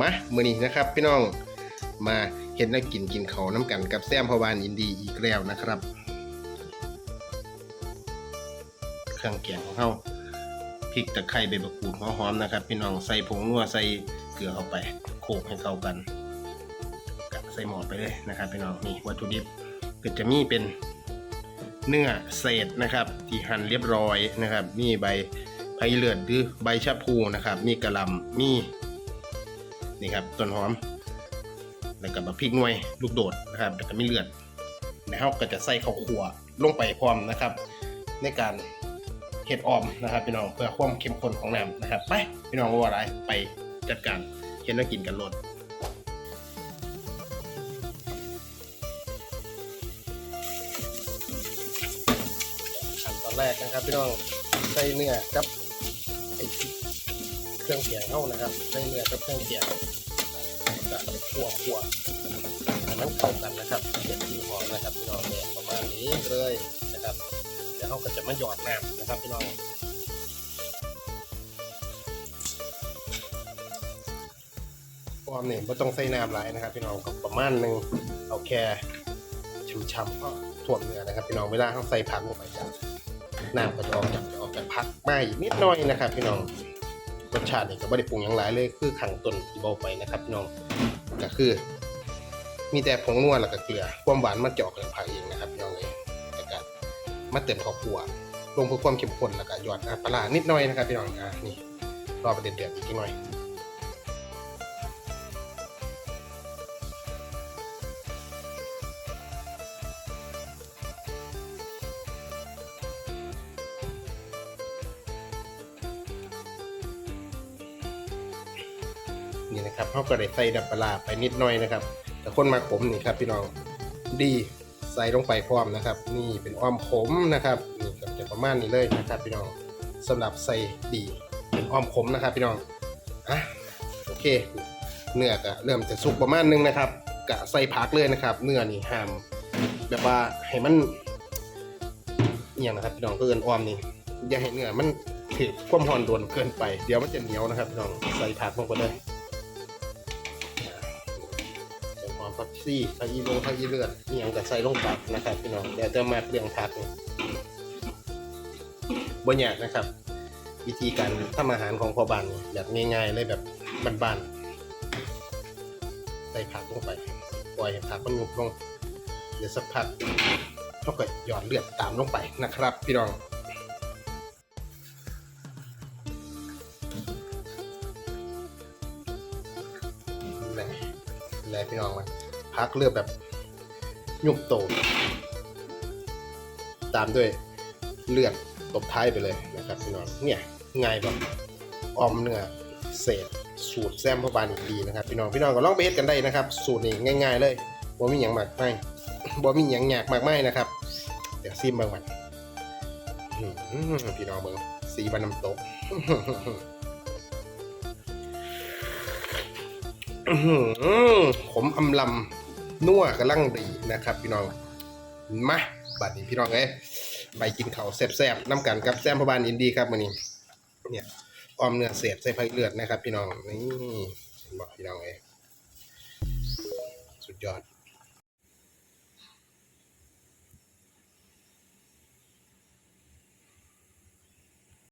มามื้อนี้นะครับ พี่น้องมาเห็นนักกินกินเขาน้ำกันกับแซมพวานอินดีอีกแล้วนะครับ เครื่องแกงของเขาพริกตะไคร้ใบมะกรูดหัวหอมนะครับ พี่น้องใส่ผงนัวใส่เกลือเข้าไปโขกให้เข้ากันกะใส่หมอดไปเลยนะครับ พี่น้องนี่วัตถุดิบก็จะมีเป็นเนื้อเศษนะครับ ที่หั่นเรียบร้อยนะครับ มีใบไผ่เลือดหรือใบชะพูนะครับ มีกระลำมี นี่ครับต้นหอม แล้วก็บะพริกหน่วยลูกโดดนะครับแล้วก็มีเลือดแล้วเราก็จะใส่ข้าวคั่วลงไปพร้อมนะครับ ในการเห็ดออมนะครับพี่น้องเพื่อความเข้มข้นของน้ำนะครับ ไปพี่น้องว่าอะไรไปจัดการเห็ดแล้วกินกันโลดขั้นตอนแรกนะครับพี่น้องใส่เนื้อกับ เครื่องเคียงเข้านะครับใส่เนื้อกับเครื่องเคียงกับขั่วขั่วมันเข้ากันนะครับเห็ดที่หอมนะครับพี่น้องเนี่ยประมาณนี้เลยนะครับเดี๋ยวเขาก็จะมาหยอดน้ำนะครับพี่น้องความเนี่ยไม่ต้องใส่น้ำหลายนะครับ พี่น้องก็ประมาณหนึ่งเอาแค่ช่ำๆก็ท่วมเนื้อนะครับ พี่น้องเวลาเขาใส่ผักลงไปจะน้ำก็จะออกจากจะออกจากผักไมาอีกนิดหน่อยนะครับ พี่น้อง รสชาตินี่ก็ไม่ได้ปรุงอย่างไรเลย คือขังต้นที่เบาไปนะครับน้องก็คือ มีแต่ผงนัวแล้วก็เกลือ ความหวานมันจะออกจากผักเองนะครับน้องเลยแล้วก็มาเติมข้าวคั่วลงเพื่อความเข้มข้นแล้วก็หยอดปลาร้านิดหน่อยนะครับพี่น้องอะนี่รอประเด็นเดือดอีกนิดหน่อย นี่นะครับเขาก็ได้ใส่น้ำปลาไปนิดหน่อยนะครับ แต่คนมาขมนี่ครับพี่น้องดีใส่ลงไปพร้อมนะครับ นี่เป็นอ้อมขมนะครับนี่ก็จะประมาณนี้เลยนะครับพี่น้องสำหรับใส่ดีเป็นอ้อมขมนะครับ พี่น้องอะโอเค เนื้อก็เริ่มจะสุกประมาณนึงนะครับกะใส่ผักเลยนะครับ เนื้อนี่ห้ามแบบว่าให้มันอหย่างนะครับพี่น้องเพื่อนอ้อมนี่อย่าให้เนื้อมันถือความหอนโดนเกินไป เดี๋ยวมันจะเหนียวนะครับพี่น้องใส่ผักลงไปเลย ผักชีผักอีโลผักอีเลือดนี่ยังกับใส่ลงไปนะครับพี่น้องเดี๋ยวจะมาเรื่องผักนี่บนยากนะครับ วิธีการทำอาหารของพ่อบ้านนี่แบบง่ายๆเลยแบบบ้านๆใส่ผักลงไปปล่อยให้ผักมันหยุบลงเดี๋ยวสักพักเขาก็หยอดเลือดตามลงไปนะครับ พี่น้องแหละแหละพี่น้องมัน พักเลือดแบบยุบโตตามด้วยเลือดตบท้ายไปเลยนะครับพี่น้องเนี่ยง่ายแบบออมเนื้อเศษสูตรแซมพบานอีกดีนะครับพี่น้องพี่น้องก็ลองไปเฮ็ดกันได้นะครับ สูตรนี้ง่าย ๆ เลยบ่มีหยังมากไม่บ่มีหยังยากมากไม่นะครับเดี๋ยวซิมบางวันพี่น้องเบิ่งสีบันน้ำตกขมอำลำ นัวกำลังดีนะครับ พี่น้องมาบัดนี้พี่น้องเอ้ไปกินข้าวแซ่บๆน้ำกันกับแซมพบานอินดีครับวันนี้เนี่ยออมเนื้อเศษใส่ผักเลือดนะครับ พี่น้องนี่บอกพี่น้องเอ้สุดยอด